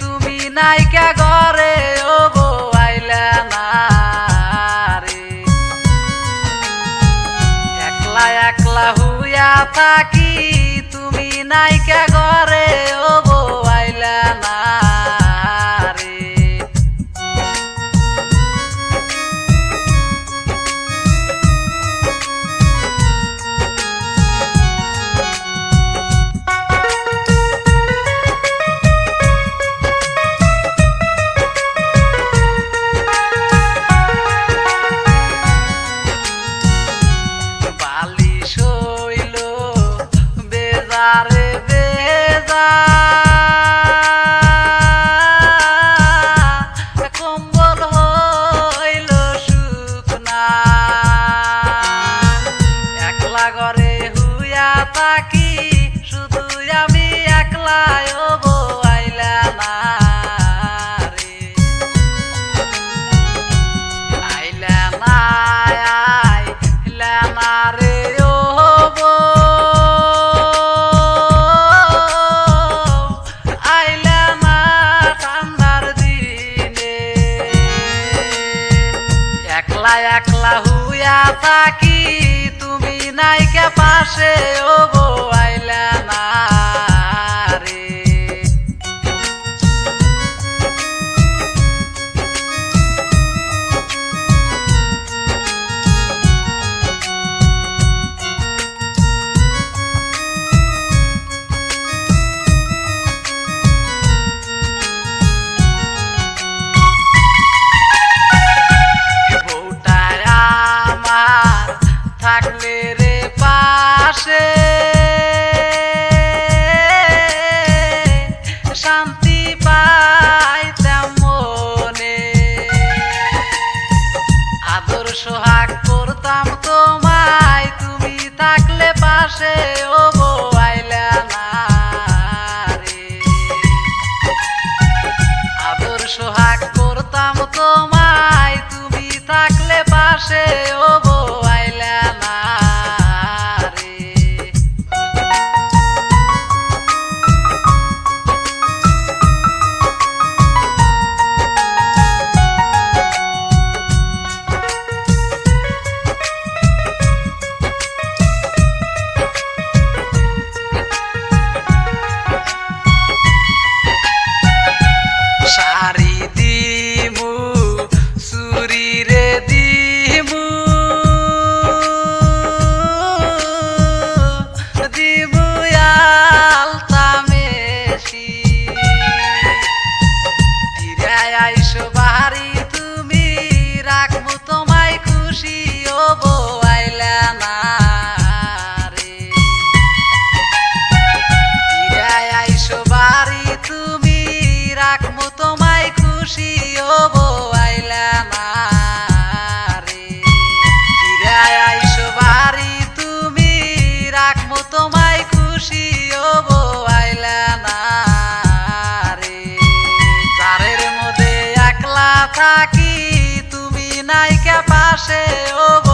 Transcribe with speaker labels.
Speaker 1: তুমি নাইকা ঘরে ও গো একলা একলা হুয়া পাখি তুমি নাইকা ঘরে কম্বল হইল শুকনা একলা ঘরে হুয়া তাকি একলা হুয়া থাকি তুমি নাইকা পাশে ও আইলা না। পাশে। শান্তি পাইতাম মনে আদর সোহাগ করতাম তোমায়, তুমি থাকলে পাশে, ও রে। আদর সোহাগ করতাম তোমায়, তুমি থাকলে পাশে, ও তোমায় আইসো তুমি তোমায় খুশি ও বউ আইলা না রে জারের মধ্যে একলা থাকি, তুমি নাইকা পাশে ও